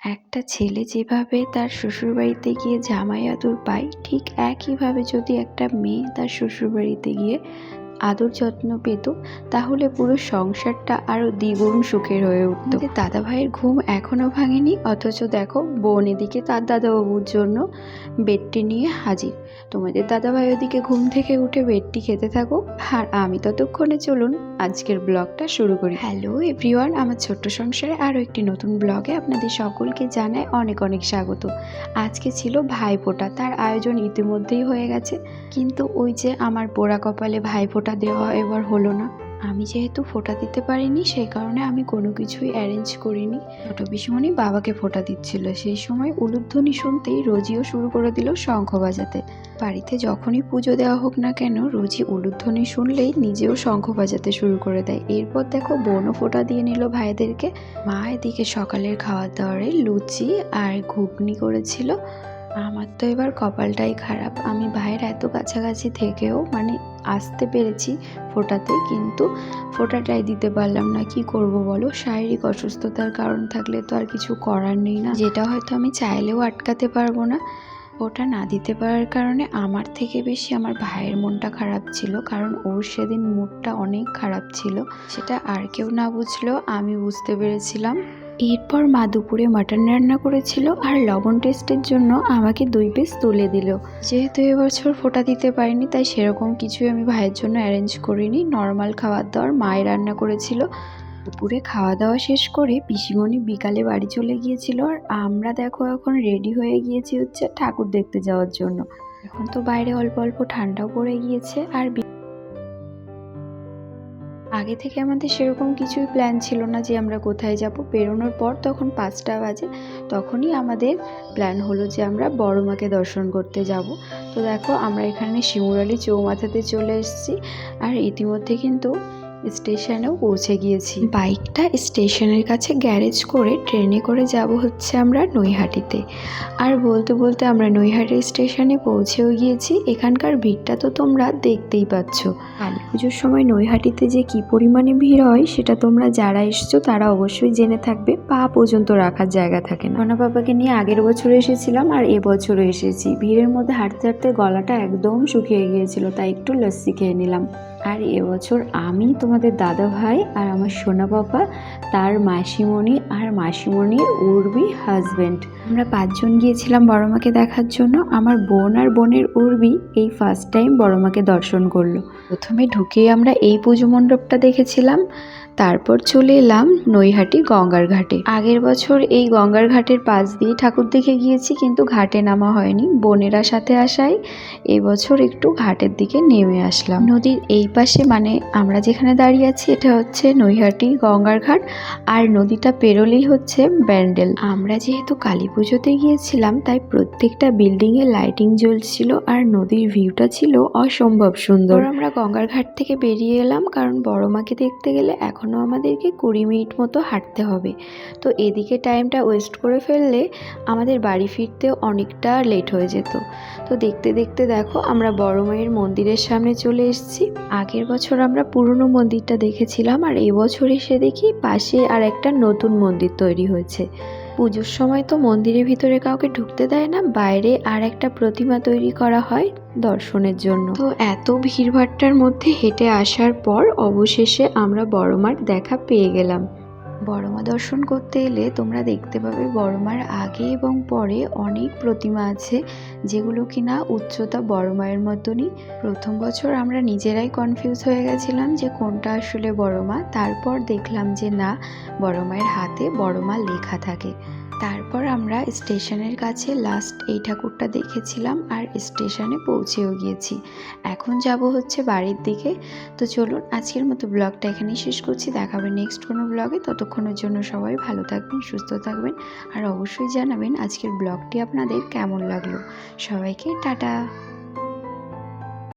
একটা ছেলে যেভাবে তার শ্বশুরবাড়িতে গিয়ে জামাই আদর পায়, ঠিক একইভাবে যদি একটা মেয়ে তার শ্বশুরবাড়িতে গিয়ে আদর যত্ন পেত তাহলে পুরো সংসারটা আরও দ্বিগুণ সুখের হয়ে উঠত। দাদা ভাইয়ের ঘুম এখনও ভাঙেনি অথচ দেখো বোন এদিকে তার দাদাবাবুর জন্য বেডটি নিয়ে হাজির। তোমাদের দাদাভাই ওদিকে ঘুম থেকে উঠে বেডটি খেতে থাকো আর আমি ততক্ষণে চলুন আজকের ব্লগটা শুরু করি। হ্যালো এভরিওয়ান আমার ছোট্ট সংসারে আরও একটি নতুন ব্লগে আপনাদের সকলকে জানায় অনেক অনেক স্বাগত। আজকে ছিল ভাইফোঁটা তার আয়োজন ইতিমধ্যেই হয়ে গেছে। কিন্তু ওই যে আমার পোড়া কপালে ভাইফোঁটা দেওয়া এবার হলো না। আমি যেহেতু ফোঁটা দিতে পারিনি সেই কারণে আমি কোনো কিছুই অ্যারেঞ্জ করিনি। ছোট পিসমণি বাবাকে ফোঁটা দিচ্ছিল। সেই সময় উলুধ্বনি শুনতেই রোজিও শুরু করে দিল শঙ্খ বাজাতে। বাড়িতে যখনই পুজো দেওয়া হোক না কেন, রোজি উলুধ্বনি শুনলেই নিজেও শঙ্খ বাজাতে শুরু করে দেয়। এরপর দেখো বোনও ফোঁটা দিয়ে নিল ভাইদেরকে। মা এদিকে সকালের খাওয়ার দাওয়ারে লুচি আর ঘুগনি করেছিল। আমার তো এবার কপালটাই খারাপ। আমি ভাইয়ের এত কাছাকাছি থেকেও মানে আসতে পেরেছি ফোটাতে, কিন্তু ফোটাটাই দিতে পারলাম না। কি করব বলো? শারীরিক অসুস্থতার কারণ থাকলে তো আর কিছু করার নেই না। যেটা হয়তো আমি চাইলেও আটকাতে পারব না। ওটা না দিতে পারার কারণে আমার থেকে বেশি আমার ভাইয়ের মনটা খারাপ ছিল, কারণ ওর সেদিন মুডটা অনেক খারাপ ছিল। সেটা আর কেউ না বুঝলেও আমি বুঝতে পেরেছিলাম। এরপর মা দুপুরে মাটন রান্না করেছিল আর লবণ টেস্টের জন্য আমাকে দুই পিস তুলে দিল। যেহেতু এবছর ফোটা দিতে পারিনি, তাই সেরকম কিছুই আমি ভাইয়ের জন্য অ্যারেঞ্জ করিনি। নর্মাল খাবার দাওয়ার মায়ের রান্না করেছিল। দুপুরে খাওয়া দাওয়া শেষ করে পিসিমণি বিকালে বাড়ি চলে গিয়েছিল আর আমরা দেখো এখন রেডি হয়ে গিয়েছি হচ্ছে ঠাকুর দেখতে যাওয়ার জন্য। এখন তো বাইরে অল্প অল্প ঠান্ডাও পড়ে গিয়েছে আর আগে থেকে আমাদের সেরকম কিছুই প্ল্যান ছিল না যে আমরা কোথায় যাব। বেরোনোর পর তখন পাঁচটা বাজে, তখনই আমাদের প্ল্যান হলো যে আমরা বড় মাকে দর্শন করতে যাব। তো দেখো আমরা এখানে শিমুরালি চৌমাথাতে চলে এসেছি। আর ইতিমধ্যে কিন্তু স্টেশনেও পৌঁছে গিয়েছি। বাইকটা স্টেশনের কাছে গ্যারেজ করে ট্রেনে করে যাব হচ্ছে আমরা নৈহাটিতে। আর বলতে বলতে আমরা নৈহাটি স্টেশনে পৌঁছেও গিয়েছি। এখানকার ভিড়টা তো তোমরা দেখতেই পাচ্ছ। কালী পুজোর সময় নৈহাটিতে যে কি পরিমাণে ভিড় হয় সেটা তোমরা যারা এসছো তারা অবশ্যই জেনে থাকবে। পা পর্যন্ত রাখার জায়গা থাকে না। সোনা বাবাকে নিয়ে আগের বছর এসেছিলাম আর এবছরও এসেছি। ভিড়ের মধ্যে হাঁটতে হাঁটতে গলাটা একদম শুকিয়ে গিয়েছিল, তাই একটু লস্যি খেয়ে নিলাম। আর এবছর আমি তোমাদের দাদা ভাই আর আমার সোনা বাবা, তার মাসিমণি আর মাসিমণির উর্বি হাজব্যান্ড আমরা পাঁচজন গিয়েছিলাম বড় মাকে দেখার জন্য। আমার বোন আর বোনের উর্বি এই ফার্স্ট টাইম বড় মাকে দর্শন করল। প্রথমে ঢুকেই আমরা এই পুজো মণ্ডপটা দেখেছিলাম। তারপর চলে এলাম নৈহাটি গঙ্গার ঘাটে। আগের বছর এই গঙ্গার ঘাটের পাশ দিয়ে ঠাকুর দেখে গিয়েছি, কিন্তু ঘাটে নামা হয়নি। বোনেরা সাথে আসায় এবছর একটু ঘাটের দিকে নেমে আসলাম। নদীর এই পাশে মানে আমরা যেখানে দাঁড়িয়ে আছি, এটা হচ্ছে নৈহাটি গঙ্গার ঘাট। আর নদীটা পেরোলেই হচ্ছে ব্যান্ডেল। আমরা যেহেতু কালী পুজোতে গিয়েছিলাম, তাই প্রত্যেকটা বিল্ডিং এ লাইটিং জ্বলছিল আর নদীর ভিউটা ছিল অসম্ভব সুন্দর। আমরা গঙ্গার ঘাট থেকে বেরিয়ে এলাম, কারণ বড় মাকে দেখতে গেলে এখনও আমাদেরকে কুড়ি মিনিট মতো হাঁটতে হবে। তো এদিকে টাইমটা ওয়েস্ট করে ফেললে আমাদের বাড়ি ফিরতেও অনেকটা লেট হয়ে যেত। তো দেখতে দেখতে দেখো আমরা বড় মায়ের মন্দিরের সামনে চলে এসেছি। আগের বছর আমরা পুরনো মন্দিরটা দেখেছিলাম আর এবছর এসে দেখি পাশে আর একটা নতুন মন্দির তৈরি হয়েছে। পুজোর সময় তো মন্দিরের ভিতরে কাউকে ঢুকতে দেয় না, বাইরে আর একটা প্রতিমা তৈরি করা হয় দর্শনের জন্য। তো এত ভিড়ভাট্টার মধ্যে হেঁটে আসার পর অবশেষে আমরা বড় মাঠ দেখা পেয়ে গেলাম। বড়মা দর্শন করতে এলে তোমরা দেখতে পাবে বড়মার আগে এবং পরে অনেক প্রতিমা আছে, যেগুলো কিনা উচ্চতা বড় মায়ের মতনই। প্রথম বছর আমরা নিজেরাই কনফিউজ হয়ে গেছিলাম যে কোনটা আসলে বড়মা। তারপর দেখলাম যে না বড় মায়ের হাতে বড়মা লেখা থাকে। তারপর আমরা স্টেশনের কাছে লাস্ট এই ঠাকুরটা দেখেছিলাম আর স্টেশনে পৌঁছেও গিয়েছি। এখন যাব হচ্ছে বাড়ির দিকে। তো চলুন, আজকের মতো ব্লগটা এখানেই শেষ করছি। দেখাবে নেক্সট কোনো ব্লগে। ততক্ষণের জন্য সবাই ভালো থাকবেন, সুস্থ থাকবেন আর অবশ্যই জানাবেন আজকের ব্লগটি আপনাদের কেমন লাগল। সবাইকে টাটা।